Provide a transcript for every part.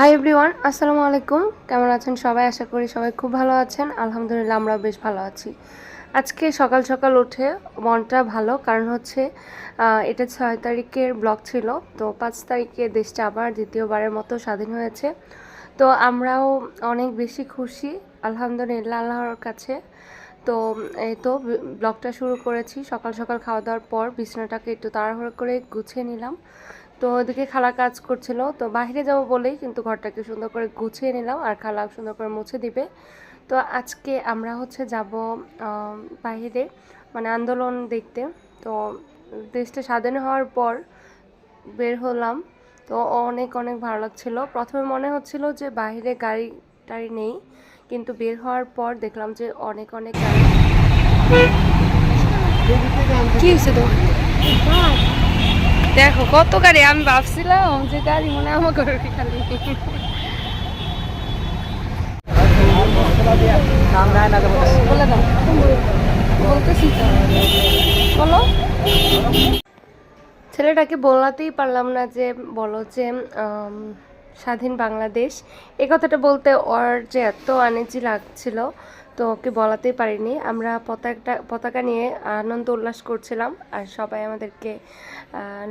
Hi everyone আসসালামু আলাইকুম। কেমন আছেন সবাই? আশা করি সবাই খুব ভালো আছেন। আলহামদুলিল্লাহ, আমরাও বেশ ভালো আছি। আজকে সকাল সকাল উঠে মনটা ভালো, কারণ হচ্ছে এটা ছয় তারিখের ব্লগ ছিল। তো পাঁচ তারিখে দেশটা আবার দ্বিতীয়বারের মতো স্বাধীন হয়েছে। তো আমরাও অনেক বেশি খুশি, আলহামদুলিল্লাহ, আল্লাহর কাছে। তো, এই তো ব্লগটা শুরু করেছি। সকাল সকাল খাওয়া দাওয়ার পর বিছানাটাকে একটু তাড়াহুড়ো করে গুছিয়ে নিলাম। তো ওদিকে খালা কাজ করছিল। তো বাইরে যাব বলেই কিন্তু ঘরটাকে সুন্দর করে গুছিয়ে নিলাম আর খালা সুন্দর করে মুছে দিবে। তো আজকে আমরা হচ্ছে যাব বাইরে মানে আন্দোলন দেখতে। তো দেশটা স্বাধীন হওয়ার পর বের হলাম। তো অনেক অনেক ভালো লাগছিল। প্রথমে মনে হচ্ছিল যে বাইরে গাড়ি টাড়ি নেই কিন্তু বের হওয়ার পর দেখলাম যে অনেক অনেক গাড়ি। কি হয়েছে তো দেখো, কত গাড়ি? আমি ভাবছিলাম যে গাড়ি মনে হয় আমাকে খালি। বলো ছেলেটাকে বলাতেই পারলাম না যে, বলো যে স্বাধীন বাংলাদেশ। এ কথাটা বলতে ওর যে এত আনেজি লাগছিল তো ওকে বলাতেই পারিনি। আমরা পতাকাটা, পতাকা নিয়ে আনন্দ উল্লাস করছিলাম আর সবাই আমাদেরকে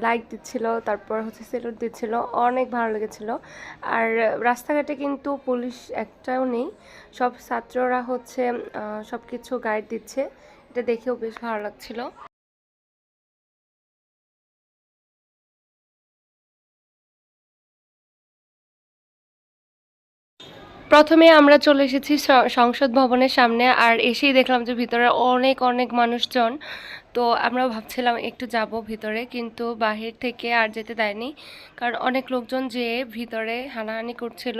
লাইক দিচ্ছিল, তারপর হচ্ছে সেলুট দিচ্ছিল, অনেক ভালো লেগেছিল। আর রাস্তাঘাটে কিন্তু পুলিশ একটাও নেই, সব ছাত্ররা হচ্ছে সব কিছু গাইড দিচ্ছে। এটা দেখেও বেশ ভালো লাগছিল। প্রথমে আমরা চলে এসেছি সংসদ ভবনের সামনে আর এসেই দেখলাম যে ভিতরে অনেক অনেক মানুষজন। তো আমরা ভাবছিলাম একটু যাব ভিতরে, কিন্তু বাহির থেকে আর যেতে দেয়নি। কারণ অনেক লোকজন যেয়ে ভিতরে হানাহানি করছিল,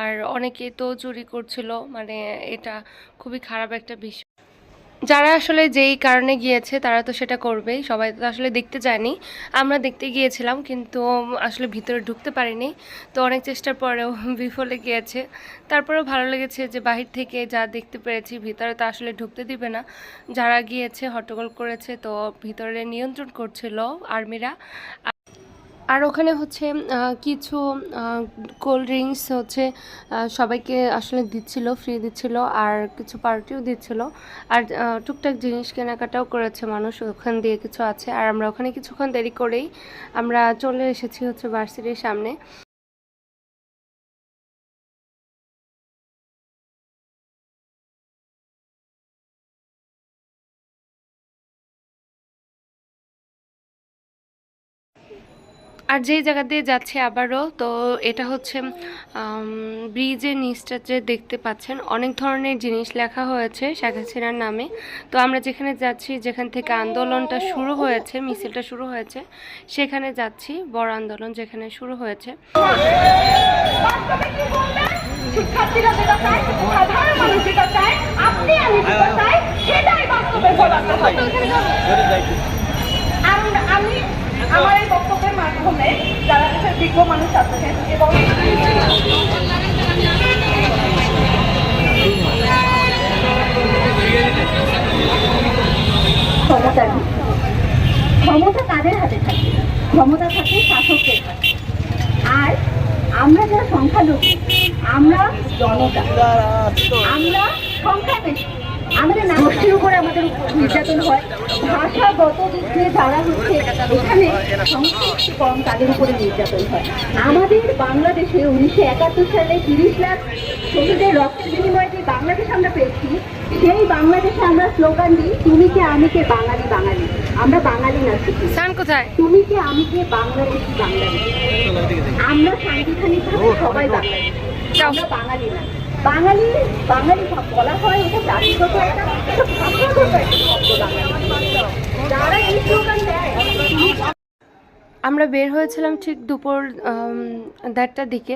আর অনেকে তো চুরি করছিল। মানে এটা খুবই খারাপ একটা বিষয়। যারা আসলে যেই কারণে গিয়েছে, তারা তো সেটা করবেই। সবাই তো আসলে দেখতে যায়নি। আমরা দেখতে গিয়েছিলাম, কিন্তু আসলে ভিতরে ঢুকতে পারিনি। তো অনেক চেষ্টার পরেও বিফলে গিয়েছে। তারপরেও ভালো লেগেছে যে বাহির থেকে যা দেখতে পেরেছি, ভিতরে তো আসলে ঢুকতে দিবে না। যারা গিয়েছে হট্টগোল করেছে, তো ভিতরে নিয়ন্ত্রণ করছিল আর্মিরা আর ওখানে হচ্ছে কিছু কোল্ড ড্রিঙ্কস হচ্ছে সবাইকে আসলে দিচ্ছিল ফ্রি দিচ্ছিল, আর কিছু পার্টিও দিচ্ছিল। আর টুকটাক জিনিস কেনাকাটাও করেছে মানুষ, ওখান দিয়ে কিছু আছে। আর আমরা ওখানে কিছুক্ষণ দেরি করেই আমরা চলে এসেছি হচ্ছে ভার্সিটির সামনে। আর যেই জায়গা দিয়ে যাচ্ছে আবারও তো এটা হচ্ছে ব্রিজের নিচটা যে দেখতে পাচ্ছেন অনেক ধরনের জিনিস লেখা হয়েছে শেখ হাসিনার নামে। তো আমরা যেখানে যাচ্ছি যেখান থেকে আন্দোলনটা শুরু হয়েছে মিছিলটা শুরু হয়েছে সেখানে যাচ্ছি বড় আন্দোলন যেখানে শুরু হয়েছে। শিক্ষার্থীরা যেটা চায় সাধারণ মানুষ যেটা চায় আপনি আমি যেটা চাই সেটাই বাস্তবে ফলাতে হবে আমরা আমি মাধ্যমে যারা দেশের বিজ্ঞ মানুষ আছেন এবং ক্ষমতার ক্ষমতা কাদের হাতে থাকে। ক্ষমতা থাকে শাসকদের হাতে আর আমরা যারা সংখ্যালঘু, আমরা জনতা, আমরা সংখ্যা বেশি আমাদের নাগরিকের উপরে আমাদের নির্যাতন হয়। ভাষাগত দিক দিয়ে যারা হচ্ছে এখানে একটু কম তাদের উপরে নির্যাতন হয়। আমাদের বাংলাদেশে উনিশশো একাত্তর সালে তিরিশ লাখ শহীদের রক্তের বিনিময়ে যে বাংলাদেশ আমরা পেয়েছি সেই বাংলাদেশে আমরা স্লোগান দিই তুমি কে আমি কে বাঙালি বাঙালি? আমরা বাঙালি না সান কোথায়? তুমি কে আমি কে বাংলাদেশি বাংলাদেশ আমরা সাংবিধানিকভাবে সবাই বাঙালি। আমরা বাঙালি না। বাঙালি বাঙালি বলা হয় এটা জাতিগত একটা শব্দ বাঙালি যারা এই স্লোগান দেয় আমরা বের হয়েছিলাম ঠিক দুপুর দেড়টার দিকে।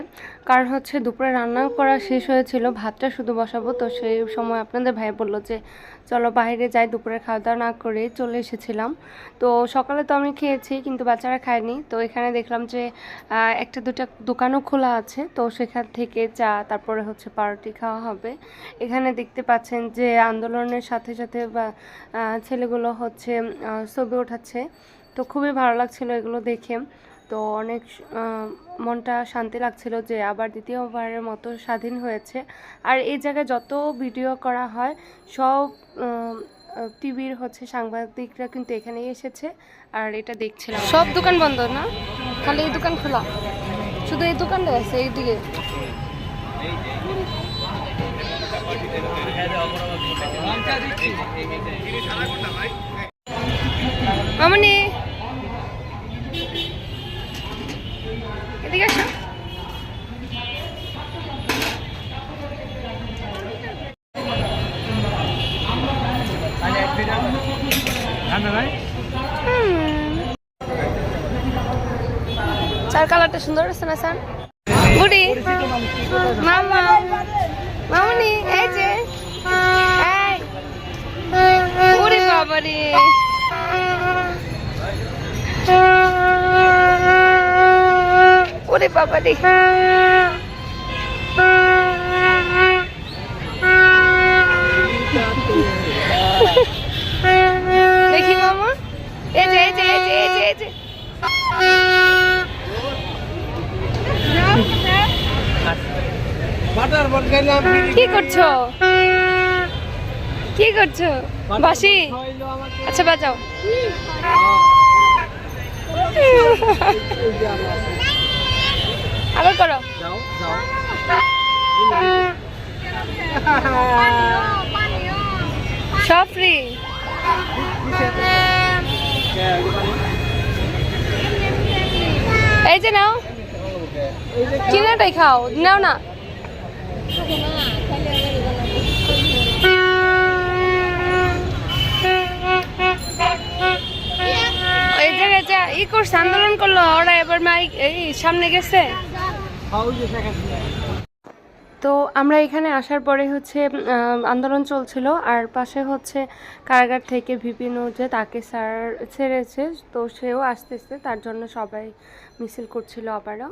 কারণ হচ্ছে দুপুরে রান্না করা শেষ হয়েছিল, ভাতটা শুধু বসাবো। তো সেই সময় আপনাদের ভাই বলল যে, চলো বাইরে যাই, দুপুরে খাওয়া দাওয়া না করে চলে এসেছিলাম। তো সকালে তো আমি খেয়েছি, কিন্তু বাচ্চারা খায়নি। তো এখানে দেখলাম যে একটা দুটা দোকানও খোলা আছে। তো সেখান থেকে চা, তারপরে হচ্ছে পাউরুটি খাওয়া হবে। এখানে দেখতে পাচ্ছেন যে, আন্দোলনের সাথে সাথে বা ছেলেগুলো হচ্ছে ছবি ওঠাচ্ছে। তো খুবই ভালো লাগছিল এগুলো দেখে। তো অনেক মনটা শান্তি লাগছিল যে আবার দ্বিতীয়বারের মতো স্বাধীন হয়েছে। আর এই জায়গায় যত ভিডিও করা হয়, সব টিভির হচ্ছে সাংবাদিকরা কিন্তু এখানেই এসেছে আর এটা দেখছিলাম। সব দোকান বন্ধ না? খালি এই দোকান খোলা। শুধু এই দোকানটা আছে, এইদিকে। মামনি! চার কালারটা সুন্দর আছে না, স্যার? বুড়ি মামা। মামনি, এই যে। বুড়ি বাবারে ওরে বাবা রে দেখি, মামা। এই যে এই যে এই যে এই যে এই যে কি করছ? কি করছ? বাসি? আচ্ছা বাজাও। আবার করো। সব ফ্রি এই যে নাও। কিনাটাই খাও নাও না এই জায়গায় যা ই করছে, আন্দোলন করল, ওরা এবার মাইক এই সামনে গেছে। তো আমরা এখানে আসার পরে হচ্ছে আন্দোলন চলছিল, আর পাশে হচ্ছে কারাগার থেকে ভিপি যে তাকে স্যার ছেড়েছে, তো সেও আসতেছে, তার জন্য সবাই মিছিল করছিল আবারও।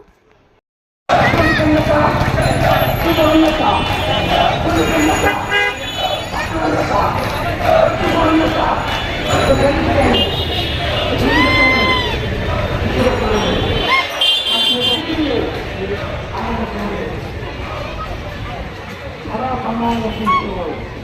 fucking door.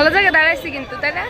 ভালো জায়গায় দাঁড়াইছি কিন্তু তাই না?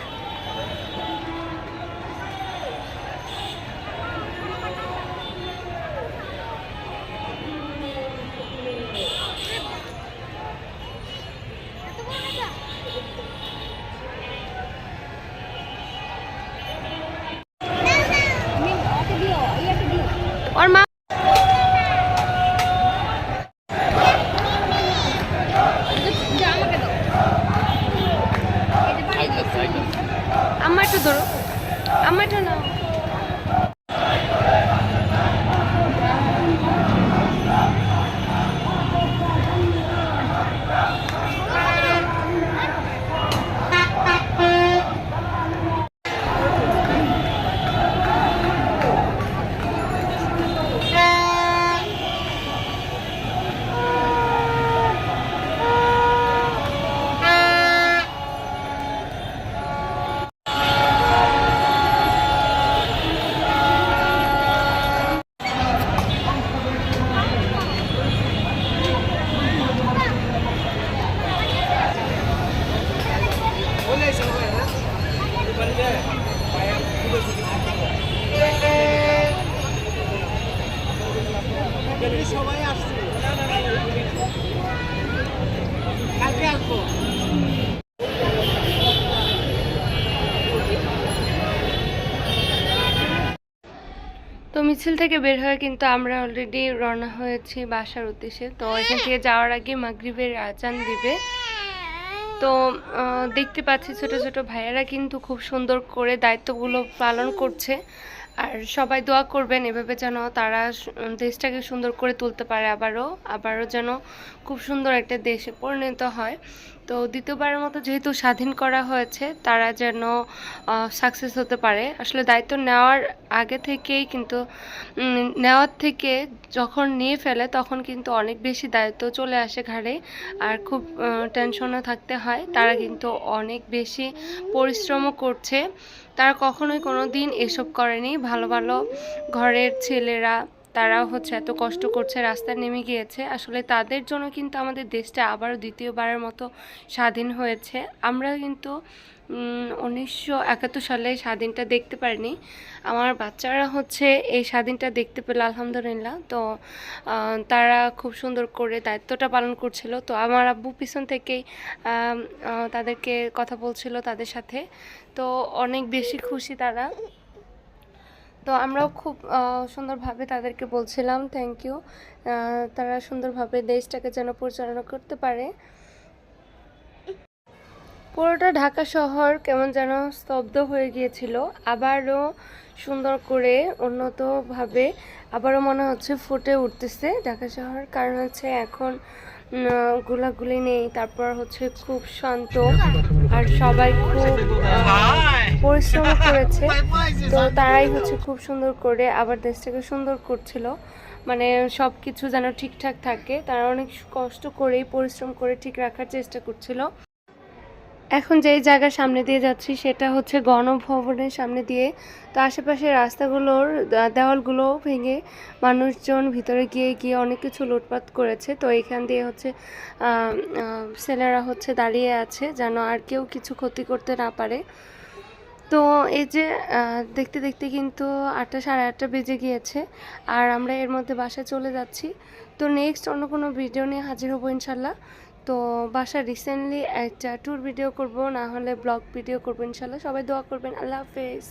মিছিল থেকে বের হয়ে কিন্তু আমরা অলরেডি রওনা হয়েছি বাসার উদ্দেশ্যে। তো এখান থেকে যাওয়ার আগে মাগরিবের আজান দিবে। তো দেখতে পাচ্ছি ছোট ছোট ভাইয়েরা কিন্তু খুব সুন্দর করে দায়িত্বগুলো পালন করছে। আর সবাই দোয়া করবেন, এভাবে যেন তারা দেশটাকে সুন্দর করে তুলতে পারে আবারও। আবারও যেন খুব সুন্দর একটা দেশে পরিণত হয়। তো দ্বিতীয়বারের মতো যেহেতু স্বাধীন করা হয়েছে, তারা যেন সাকসেস হতে পারে। আসলে দায়িত্ব নেওয়ার আগে থেকেই কিন্তু নেওয়ার থেকে যখন নিয়ে ফেলে তখন কিন্তু অনেক বেশি দায়িত্ব চলে আসে ঘাড়ে। আর খুব টেনশনে থাকতে হয়। তারা কিন্তু অনেক বেশি পরিশ্রমও করছে। তারা কখনোই কোনো দিন এসব করেনি। ভালো ভালো ঘরের ছেলেরা তারা হচ্ছে এত কষ্ট করছে, রাস্তায় নেমে গিয়েছে। আসলে তাদের জন্য কিন্তু আমাদের দেশটা আবারও দ্বিতীয়বারের মতো স্বাধীন হয়েছে। আমরা কিন্তু উনিশশো একাত্তর সালে স্বাধীনটা দেখতে পারিনি। আমার বাচ্চারা হচ্ছে এই স্বাধীনটা দেখতে পেল, আলহামদুলিল্লাহ। তো তারা খুব সুন্দর করে দায়িত্বটা পালন করছিল। তো আমার আব্বু পিছন থেকেই তাদেরকে কথা বলছিল তাদের সাথে। তো অনেক বেশি খুশি তারা। তো আমরাও খুব সুন্দরভাবে তাদেরকে বলছিলাম থ্যাংক ইউ তারা সুন্দরভাবে দেশটাকে যেন পরিচালনা করতে পারে। পুরোটা ঢাকা শহর কেমন যেন স্তব্ধ হয়ে গিয়েছিল। আবারও সুন্দর করে উন্নতভাবে আবারও মনে হচ্ছে ফুটে উঠতেছে ঢাকা শহর। কারণ হচ্ছে এখন গোলাগুলি নেই, তারপর হচ্ছে খুব শান্ত আর সবাই খুব পরিশ্রম করেছে। তো তারাই হচ্ছে খুব সুন্দর করে আবার দেশটাকে সুন্দর করছিল। মানে সব কিছু যেন ঠিকঠাক থাকে। তারা অনেক কষ্ট করেই পরিশ্রম করে ঠিক রাখার চেষ্টা করছিল। এখন যেই জায়গার সামনে দিয়ে যাচ্ছি সেটা হচ্ছে গণভবনের সামনে দিয়ে। তো আশেপাশে রাস্তাগুলোর দেওয়ালগুলো ভেঙে মানুষজন ভিতরে গিয়ে গিয়ে অনেক কিছু লুটপাট করেছে। তো এখান দিয়ে হচ্ছে ছেলেরা হচ্ছে দাঁড়িয়ে আছে যেন আর কেউ কিছু ক্ষতি করতে না পারে। তো এই যে দেখতে দেখতে কিন্তু আটটা সাড়ে আটটা বেজে গিয়েছে আর আমরা এর মধ্যে বাসায় চলে যাচ্ছি। তো নেক্সট অন্য কোনো ভিডিও নিয়ে হাজির হব ইনশাল্লাহ। তো বাসা রিসেন্টলি একটা ট্যুর ভিডিও করব, না হলে ব্লগ ভিডিও করব ইনশাল্লাহ। সবাই দোয়া করবেন। আল্লাহ হাফেজ।